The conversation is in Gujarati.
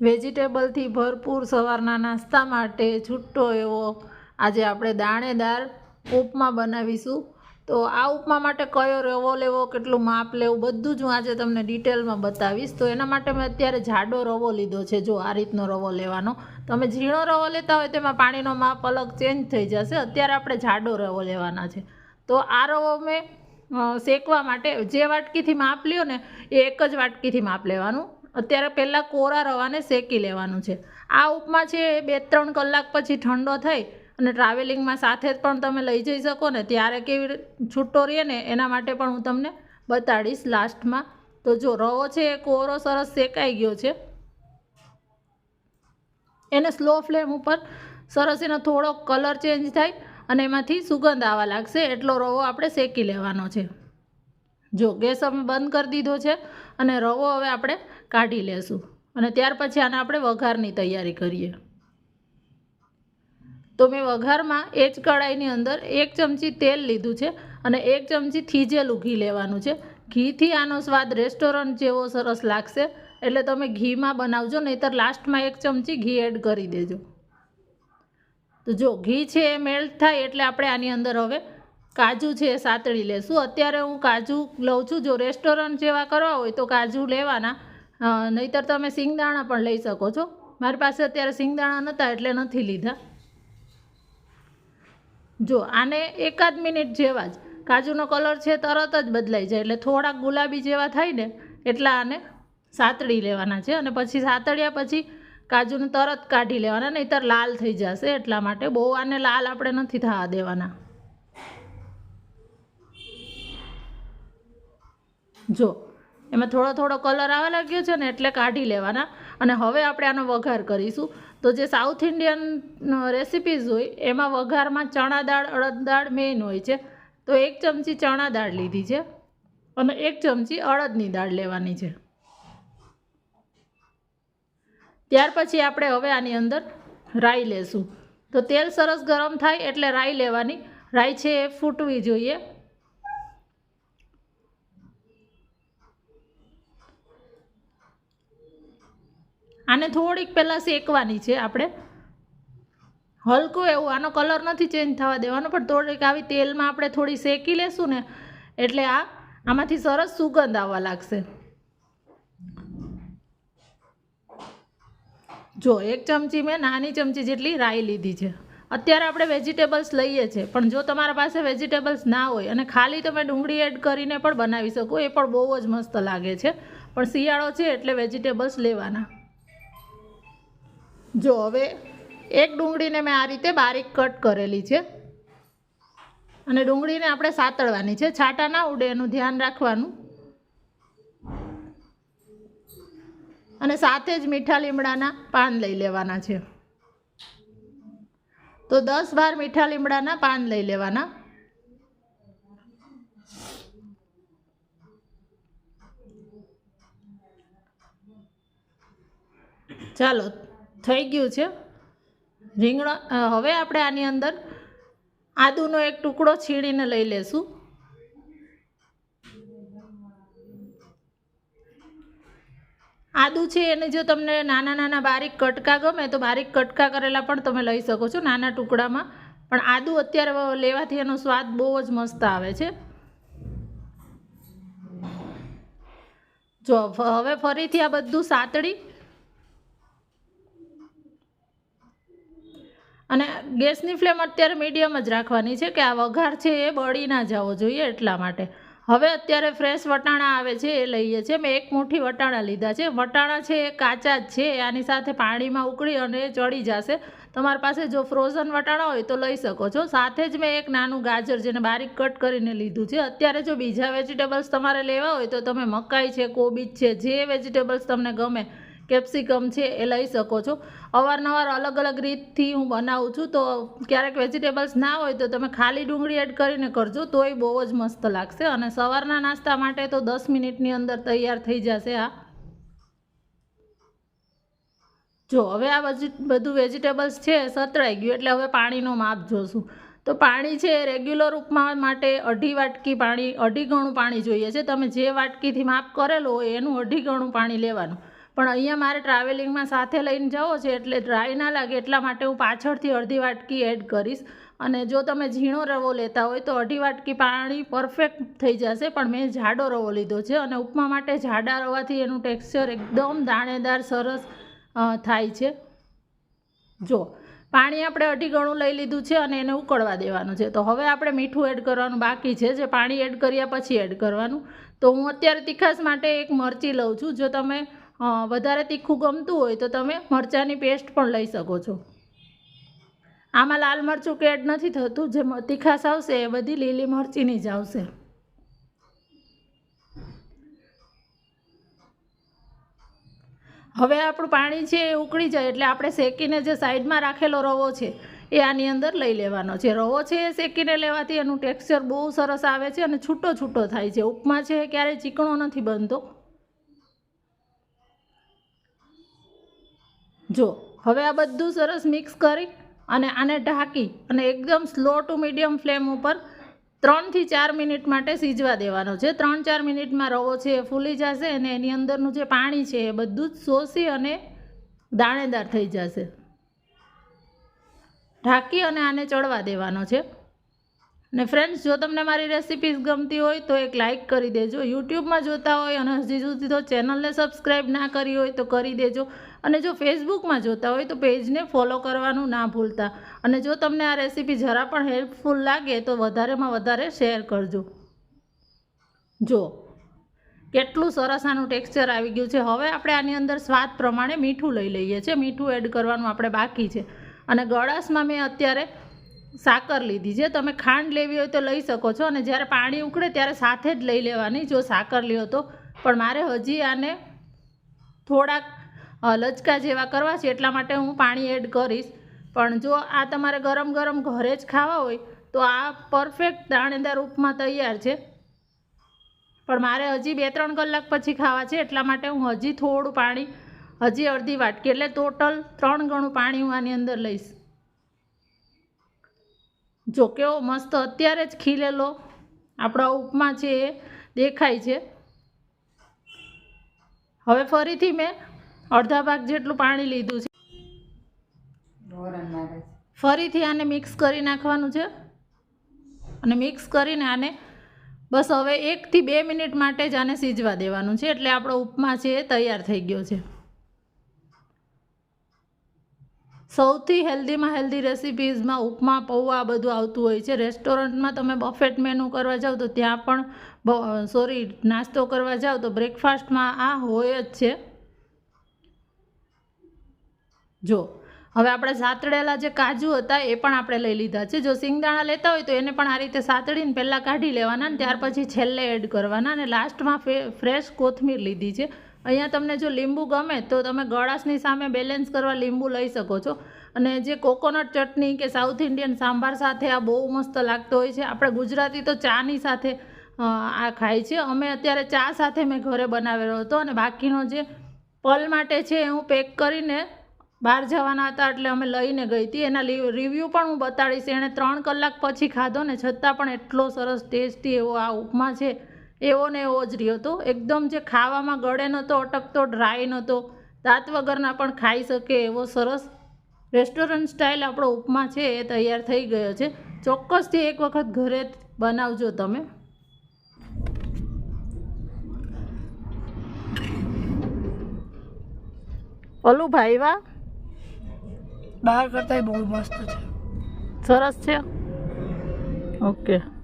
વેજીટેબલથી ભરપૂર સવારના નાસ્તા માટે છૂટો એવો આજે આપણે દાણેદાર ઉપમા બનાવીશું. તો આ ઉપમા માટે કયો રવો લેવો, કેટલું માપ લેવું, બધું જ હું આજે તમને ડિટેલમાં બતાવીશ. તો એના માટે મેં અત્યારે જાડો રવો લીધો છે, જો આ રીતનો રવો લેવાનો. તમે ઝીણો રવો લેતા હોય તેમાં પાણીનો માપ અલગ ચેન્જ થઈ જશે. અત્યારે આપણે જાડો રવો લેવાના છે. તો આ રવો મેં શેકવા માટે જે વાટકીથી માપ લ્યો ને એ એક જ વાટકીથી માપ લેવાનું. અત્યારે પહેલાં કોરા રવાને શેકી લેવાનું છે. આ ઉપમા છે એ બે ત્રણ કલાક પછી ઠંડો થઈ અને ટ્રાવેલિંગમાં સાથે જ પણ તમે લઈ જઈ શકો ને. ત્યારે કેવી છૂટો રહે ને એના માટે પણ હું તમને બતાડીશ લાસ્ટમાં. તો જો રવો છે એ કોરો સરસ શેકાઈ ગયો છે. એને સ્લો ફ્લેમ ઉપર સરસ એનો થોડો કલર ચેન્જ થાય અને એમાંથી સુગંધ આવવા લાગશે. એટલો રવો આપણે શેકી લેવાનો છે. જો ગેસ અમે બંધ કરી દીધો છે અને રવો હવે આપણે કાઢી લેશું. અને ત્યાર પછી આને આપણે વઘારની તૈયારી કરીએ. તો મેં વઘારમાં એ જ કઢાઈની અંદર એક ચમચી તેલ લીધું છે અને એક ચમચી થીજેલું ઘી લેવાનું છે. ઘીથી આનો સ્વાદ રેસ્ટોરન્ટ જેવો સરસ લાગશે. એટલે તમે ઘીમાં બનાવજો, નહીંતર લાસ્ટમાં એક ચમચી ઘી એડ કરી દેજો. તો જો ઘી છે એ મેલ્ટ થાય એટલે આપણે આની અંદર હવે કાજુ છે સાતળી લેશું. અત્યારે હું કાજુ લઉં છું. જો રેસ્ટોરન્ટ જેવા કરવા હોય તો કાજુ લેવાના. નહીંતર તમે સિંગદાણા પણ લઈ શકો છો. મારી પાસે અત્યારે સિંગદાણા નહોતા એટલે નથી લીધા. જો, આને એકાદ મિનિટ જેવા જ. કાજુનો કલર છે તરત જ બદલાઈ જાય. એટલે થોડાક ગુલાબી જેવા થાય ને, એટલા આને સાતળી લેવાના છે. અને પછી સાતળ્યા પછી કાજુને તરત કાઢી લેવાના. નહીંતર લાલ થઈ જશે એટલા માટે. બહુ આને લાલ આપણે નથી થવા દેવાના. જો, એમાં થોડો થોડો કલર આવવા લાગ્યો છે ને એટલે કાઢી લેવાના. અને હવે આપણે આનો વઘાર કરીશું. તો જે સાઉથ ઇન્ડિયન રેસિપીઝ હોય, એમાં વઘારમાં ચણા દાળ, અડદ દાળ મેઇન હોય છે. તો એક ચમચી ચણા દાળ લીધી છે અને એક ચમચી અડદની દાળ લેવાની છે. ત્યાર પછી આપણે હવે આની અંદર રાઈ લેશું. તો તેલ સરસ ગરમ થાય એટલે રાઈ લેવાની. રાઈ છે એ ફૂટવી જોઈએ. આને થોડીક પહેલાં શેકવાની છે આપણે. હલકું એવું, આનો કલર નથી ચેન્જ થવા દેવાનો, પણ થોડીક આવી તેલમાં આપણે થોડી શેકી લેશું ને, એટલે આ આમાંથી સરસ સુગંધ આવવા લાગશે. જો, એક ચમચી મેં નાની ચમચી જેટલી રાઈ લીધી છે. અત્યારે આપણે વેજીટેબલ્સ લઈએ છીએ, પણ જો તમારા પાસે વેજીટેબલ્સ ના હોય અને ખાલી તમે ડુંગળી એડ કરીને પણ બનાવી શકો, એ પણ બહુ જ મસ્ત લાગે છે. પણ શિયાળો છે એટલે વેજીટેબલ્સ લેવાના. જો હવે એક ડુંગળીને મેં આ રીતે બારીક કટ કરેલી છે. અને ડુંગળીને આપણે સાતળવાની છે. છાંટા ના ઉડે એનું ધ્યાન રાખવાનું. અને સાથે જ મીઠા લીમડાના પાન લઈ લેવાના છે. તો દસ બાર મીઠા લીમડાના પાન લઈ લેવાના. ચાલો થઈ ગયું છે. રીંગણ હવે આપણે આની અંદર આદુનો એક ટુકડો છીણીને લઈ લેશું. આદુ છે એને જો તમને નાના નાના બારીક કટકા ગમે તો બારીક કટકા કરેલા પણ તમે લઈ શકો છો નાના ટુકડામાં. પણ આદુ અત્યારે લેવાથી એનો સ્વાદ બહુ જ મસ્ત આવે છે. જો હવે ફરીથી આ બધું સાતળી અને ગેસની ફ્લેમ અત્યારે મીડિયમ જ રાખવાની છે કે આ વઘાર છે એ બળી ના જવો જોઈએ એટલા માટે. હવે અત્યારે ફ્રેશ વટાણા આવે છે એ લઈએ છીએ. મેં એક મુઠ્ઠી વટાણા લીધા છે. વટાણા છે એ કાચા જ છે. આની સાથે પાણીમાં ઉકળી અને એ ચડી જશે. તમારી પાસે જો ફ્રોઝન વટાણા હોય તો લઈ શકો છો. સાથે જ મેં એક નાનું ગાજર જેને બારીક કટ કરીને લીધું છે. અત્યારે જો બીજા વેજીટેબલ્સ તમારે લેવા હોય તો તમે મકાઈ છે, કોબીજ છે, જે વેજીટેબલ્સ તમને ગમે કેપ્સિકમ છે એ લઈ શકો છો. અવારનવાર અલગ અલગ રીતથી હું બનાવું છું, તો ક્યારેક વેજીટેબલ્સ ના હોય તો તમે ખાલી ડુંગળી એડ કરીને કરજો, તોય બહુ જ મસ્ત લાગશે. અને સવારના નાસ્તા માટે તો દસ મિનિટની અંદર તૈયાર થઈ જશે આ. જો, હવે આ બધું વેજીટેબલ્સ છે સતળાઈ ગયું, એટલે હવે પાણીનો માપ જોશું. તો પાણી છે રેગ્યુલર ઉપમા માટે અઢી વાટકી પાણી, અઢી ગણું પાણી જોઈએ છે. તમે જે વાટકીથી માપ કરેલું હોય એનું અઢી ગણું પાણી લેવાનું. પણ અહીંયા મારે ટ્રાવેલિંગમાં સાથે લઈને જવો છે એટલે ડ્રાય ના લાગે, એટલા માટે હું પાછળથી અડધી વાટકી એડ કરીશ. અને જો તમે ઝીણો રવો લેતા હોય તો અઢી વાટકી પાણી પરફેક્ટ થઈ જશે, પણ મેં જાડો રવો લીધો છે અને ઉપમા માટે જાડા રવાથી એનું ટેક્સચર એકદમ દાણેદાર, સરસ થાય છે. જો, પાણી આપણે અઢી ગણું લઈ લીધું છે અને એને ઉકળવા દેવાનું છે. તો હવે આપણે મીઠું એડ કરવાનું બાકી છે. જે પાણી એડ કર્યા પછી એડ કરવાનું. તો હું અત્યારે તીખાસ માટે એક મરચી લઉં છું. જો તમે વધારે તીખું ગમતું હોય તો તમે મરચાંની પેસ્ટ પણ લઈ શકો છો. આમાં લાલ મરચું કે એડ નથી થતું જે તીખાસ આવશે એ બધી લીલી મરચીની જ આવશે. હવે આપણું પાણી છે એ ઉકળી જાય એટલે આપણે શેકીને જે સાઈડમાં રાખેલો રવો છે એ આની અંદર લઈ લેવાનો છે. રવો છે એ શેકીને લેવાથી એનું ટેક્સચર બહુ સરસ આવે છે અને છૂટો છૂટો થાય છે. ઉપમા છે ક્યારેય ચીકણો નથી બનતો. જો, હવે આ બધું સરસ મિક્સ કરી અને આને ઢાંકી અને એકદમ સ્લો ટુ મીડિયમ ફ્લેમ ઉપર ત્રણથી ચાર મિનિટ માટે સીજવા દેવાનો. છે ત્રણ ચાર મિનિટમાં રવો છે એ ફૂલી જશે અને એની અંદરનું જે પાણી છે એ બધું જ શોષી અને દાણેદાર થઈ જશે. ઢાંકી અને આને ચડવા દેવાનો છે. ને ફ્રેન્ડ્સ જો તમને મારી રેસિપીઝ ગમતી હોય તો એક લાઇક કરી દેજો. યુટ્યુબમાં જોતા હોય અને હજી સુધી તો ચેનલને સબસ્ક્રાઈબ ના કરી હોય તો કરી દેજો. અને જો ફેસબુકમાં જોતા હોય તો પેજને ફોલો કરવાનું ના ભૂલતા. અને જો તમને આ રેસીપી જરા પણ હેલ્પફુલ લાગે તો વધારેમાં વધારે શેર કરજો. જો, કેટલું સરસ આનું ટેક્સચર આવી ગયું છે. હવે આપણે આની અંદર સ્વાદ પ્રમાણે મીઠું લઈ લઈએ છીએ. મીઠું એડ કરવાનું આપણે બાકી છે. અને ગળાશમાં મેં અત્યારે સાકર લીધી. છે તમે ખાંડ લેવી હોય તો લઈ શકો છો અને જ્યારે પાણી ઉકળે ત્યારે સાથે જ લઈ લેવાની, જો સાકર લ્યો તો. પણ મારે હજી આને થોડાક લચકા જેવા કરવા છે એટલા માટે હું પાણી એડ કરીશ. પણ જો આ તમારે ગરમ ગરમ ઘરે જ ખાવા હોય, તો આ પરફેક્ટ દાણેદાર ઉપમા તૈયાર છે. પણ મારે હજી બે ત્રણ કલાક પછી ખાવા છે, એટલા માટે હું હજી થોડું પાણી, હજી અડધી વાટકી, એટલે ટોટલ ત્રણ ગણું પાણી હું આની અંદર લઈશ. જો કેવો મસ્ત અત્યારે જ ખીલેલો આપણા ઉપમા છે એ, દેખાય છે. હવે ફરીથી મેં અડધા ભાગ જેટલું પાણી લીધું છે. ફરીથી આને મિક્સ કરી નાખવાનું છે. અને મિક્સ કરીને આને બસ હવે એકથી બે મિનિટ માટે જ આને સીજવા દેવાનું છે. એટલે આપણો ઉપમા છે એ તૈયાર થઈ ગયો છે. સૌથી હેલ્ધીમાં હેલ્ધી રેસિપીઝમાં ઉપમા, પૌવા બધું આવતું હોય છે. રેસ્ટોરન્ટમાં તમે બફેટ મેનુ કરવા જાઓ તો ત્યાં પણ સોરી, નાસ્તો કરવા જાઓ તો બ્રેકફાસ્ટમાં આ હોય જ છે. જો, હવે આપણે સાતળેલા જે કાજુ હતા એ પણ આપણે લઈ લીધા છે. જો સિંગદાણા લેતા હોય તો એને પણ આ રીતે સાતડીને પહેલાં કાઢી લેવાના ને ત્યાર પછી છેલ્લે એડ કરવાના અને લાસ્ટમાં ફ્રેશ કોથમીર લીધી છે. અહીંયા તમને જો લીંબુ ગમે તો તમે ગળાશની સામે બેલેન્સ કરવા લીંબુ લઈ શકો છો. અને જે કોકોનટ ચટણી કે સાઉથ ઇન્ડિયન સાંભાર સાથે આ બહુ મસ્ત લાગતો હોય છે. આપણે ગુજરાતી તો ચાની સાથે આ ખાય છે. અમે અત્યારે ચા સાથે મેં ઘરે બનાવેલો હતો અને બાકીનો જે પલ માટે છે એ હું પેક કરીને બહાર જવાના હતા એટલે અમે લઈને ગઈ હતી. એના રિવ્યૂ પણ હું બતાડીશ. એણે ત્રણ કલાક પછી ખાધો ને છતાં પણ એટલો સરસ ટેસ્ટી એવો આ ઉપમા છે. એવો ને એવો જ રહ્યો હતો. એકદમ જે ખાવામાં ગળે નહોતો અટકતો ડ્રાય નહોતો દાંત વગરના પણ ખાઈ શકે એવો સરસ રેસ્ટોરન્ટ સ્ટાઇલ આપણો ઉપમા છે એ તૈયાર થઈ ગયો છે. ચોક્કસથી એક વખત ઘરે બનાવજો તમે. ઓલું ભાઈવા બહાર કરતાંય બહુ મસ્ત છે. સરસ છે? ઓકે.